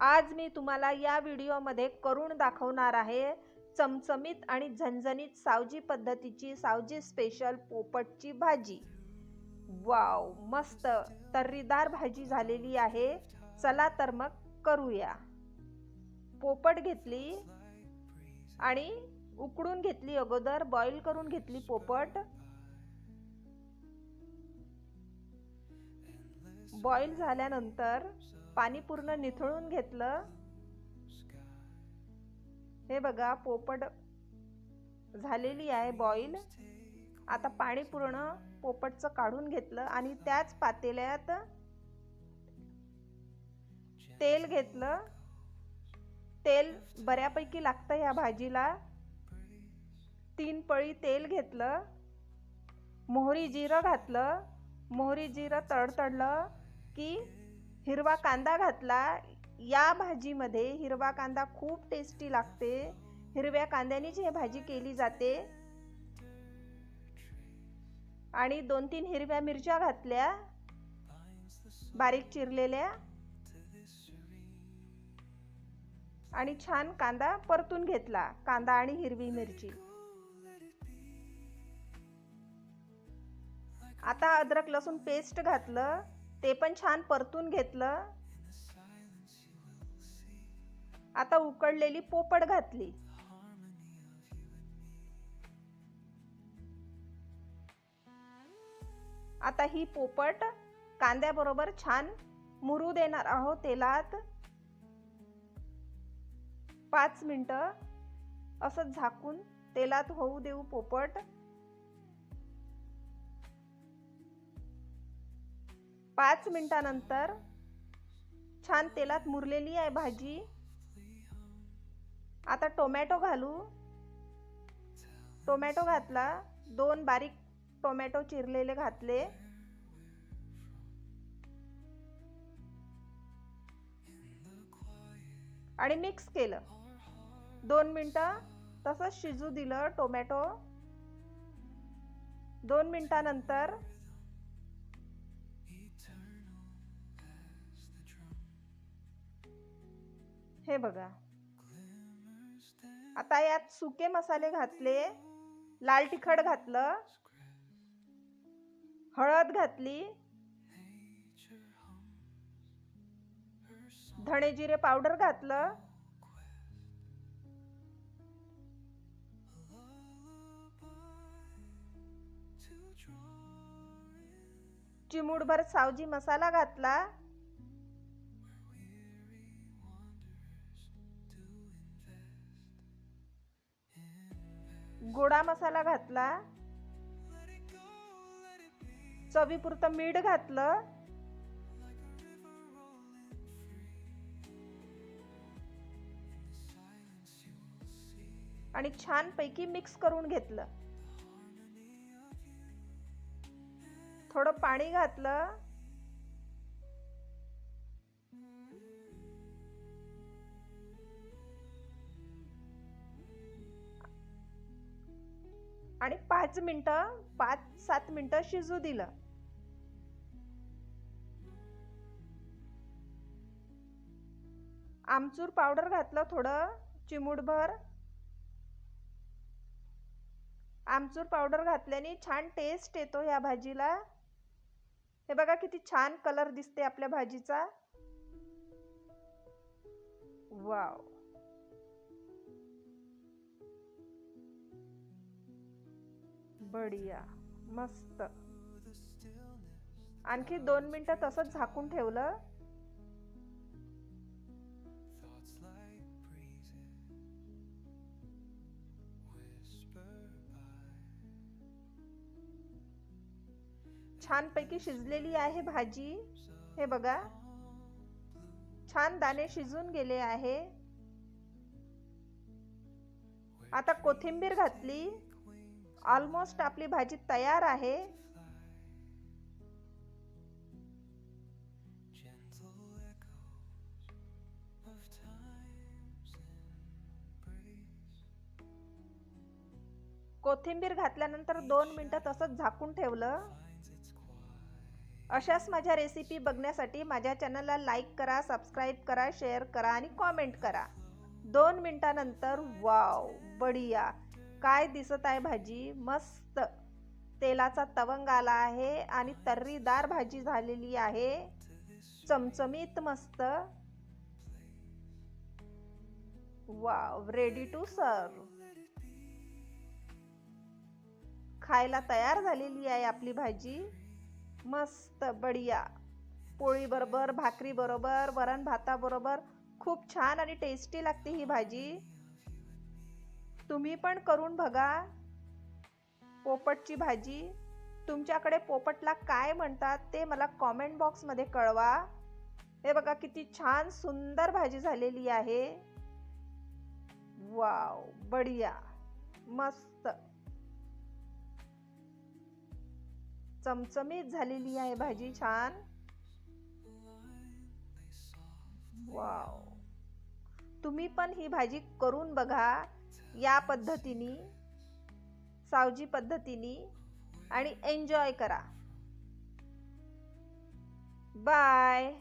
आज मी तुम्हाला या व्हिडिओमध्ये करून दाखवणार आहे चमचमीत आणि झणझणीत सावजी पद्धतीची सावजी स्पेशल पोपटची भाजी. वाव मस्त तर्रीदार भाजी झालेली आहे. चला तर मग करूया. पोपट घेतली आणि उकडून घेतली अगोदर बॉईल करून घेतली पोपट. बॉईल झाल्यानंतर पाणी पूर्ण निथळून घेतलं. हे बघा पोपट झालेली आहे बॉईल आता पाणी पूर्ण पोपटचं काढून घेतलं आणि त्याच पातेल्यात तेल घेतलं. तेल बऱ्यापैकी लागतं ह्या भाजीला. तीन पळी तेल घेतलं. मोहरी जिरं घातलं. मोहरी जिरं तडतडलं की हिरवा कांदा घातला. या भाजीमध्ये हिरवा कांदा खूप टेस्टी लागते. हिरव्या कांद्यानेच हे भाजी केली जाते. आणि दोन तीन हिरव्या मिरच्या घातल्या. बारीक चिरलेल्या. आणि छान कांदा परतून घेतला. कांदा आणि हिरवी मिरची. आता अद्रक लसूण पेस्ट घातलं. ते पण छान परतून घेतलं. आता उकडलेली पोपट घातली. आता ही पोपट कांद्याबरोबर छान मुरू देणार आहोत तेलात. पाच मिनटं असं झाकून तेलात होऊ देऊ पोपट. पाच मिनिटानंतर छान तेलात मुरलेली आहे भाजी. आता टोमॅटो घालू. टोमॅटो घातला. दोन बारीक टोमॅटो चिरलेले घातले. आणि मिक्स केलं. दोन मिनटं तसंच शिजू दिलं टोमॅटो. दोन मिनटानंतर हे बघा. आता यात सुके मसाले घातले लाल तिखट घातलं हळद घातली धणे जिरे पावडर घातलं चिमूडभर सावजी मसाला घातला गोडा मसाला घातला. चवीपुरतं मीठ घातलं. आणि छान पैकी मिक्स करून घेतलं. थोडं पाणी घातलं. आणि पाच मिनटं पाच सात मिनटं शिजू दिलं. आमचूर पावडर घातलं थोडं चिमूटभर. आमचूर पावडर घातल्याने छान टेस्ट येतो या भाजीला. हे बघा किती छान कलर दिसते आपल्या भाजीचा. वाव बढिया मस्त. आणखी दोन मिनिटं तसंच झाकून ठेवलं. छानपैकी शिजलेली आहे भाजी. हे बघा. छान दाणे शिजून गेले आहे. आता कोथिंबीर घातली. ऑलमोस्ट आपली भाजी तयार आहे. कोथिंबीर घातल्यानंतर दोन मिनटं तसंच झाकून ठेवलं. अशाच माझ्या रेसिपी बघण्यासाठी माझ्या चॅनलला लाईक करा सबस्क्राईब करा शेअर करा आणि कॉमेंट करा. दोन मिनटानंतर वाव बढिया. काय दिसत आहे भाजी? मस्त तेलाचा तवंग आला आहे आणि तर्रीदार भाजी झालेली आहे. चमचमीत मस्त. वाव रेडी टू सर्व खायला तयार झालेली आहे आपली भाजी. मस्त बढिया. पोळी बरोबर भाकरी बरोबर वरण भाताबरोबर. खूप छान आणि टेस्टी लागते ही भाजी. तुम्ही पण करून बघा. पोपटची भाजी. तुमच्याकडे पोपटला काय म्हणतात ते मला कॉमेंट बॉक्समध्ये कळवा. हे बघा किती छान सुंदर भाजी झालेली आहे. वाव बढिया मस्त. चमचमीत झालेली आहे भाजी छान. वाव. तुम्ही पण ही भाजी करून बघा या पद्धतीने सावजी पद्धतीने आणि एन्जॉय करा. बाय